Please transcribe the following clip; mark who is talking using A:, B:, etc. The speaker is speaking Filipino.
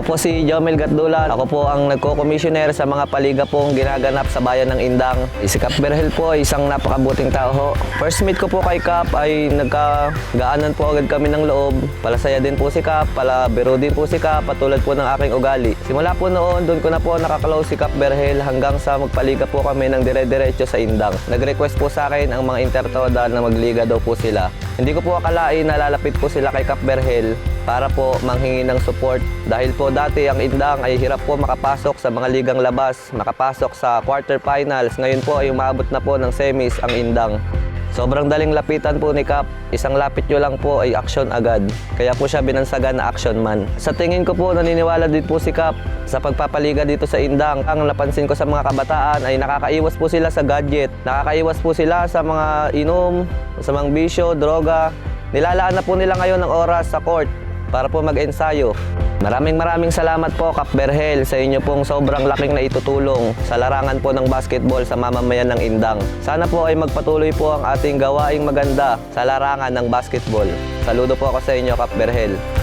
A: Ako po si Jomel Gatdula. Ako po ang nagko-commissioner sa mga paliga pong ginaganap sa bayan ng Indang. Si Kap Berhel po ay isang napakabuting tao. First meet ko po kay Kap ay nagkagaanan po agad kami ng loob. Palasaya din po si Kap, palabiro din po si Kap, patulad po ng aking ugali. Simula po noon, doon ko na po nakaklose si Kap Berhel hanggang sa magpaliga po kami ng dire-diretso sa Indang. Nag-request po sa akin ang mga intertoda na magliga daw po sila. Hindi ko po akalain na lalapit po sila kay Kap Berhel para po manghingi ng support dahil po dati ang Indang ay hirap po makapasok sa mga ligang labas, makapasok sa quarterfinals. Ngayon po ay umabot na po ng semis ang Indang. Sobrang daling lapitan po ni Cap. Isang lapit nyo lang po ay action agad. Kaya po siya binansagan na action man. Sa tingin ko po, naniniwala din po si Cap sa pagpapaliga dito sa Indang. Ang napansin ko sa mga kabataan ay nakakaiwas po sila sa gadget. Nakakaiwas po sila sa mga inom, sa mga bisyo, droga. Nilalaan na po nila ngayon ng oras sa court para po mag-ensayo. Maraming maraming salamat po Kap Berhel sa inyo pong sobrang laking na itutulong sa larangan po ng basketball sa mamamayan ng Indang. Sana po ay magpatuloy po ang ating gawaing maganda sa larangan ng basketball. Saludo po ako sa inyo Kap Berhel.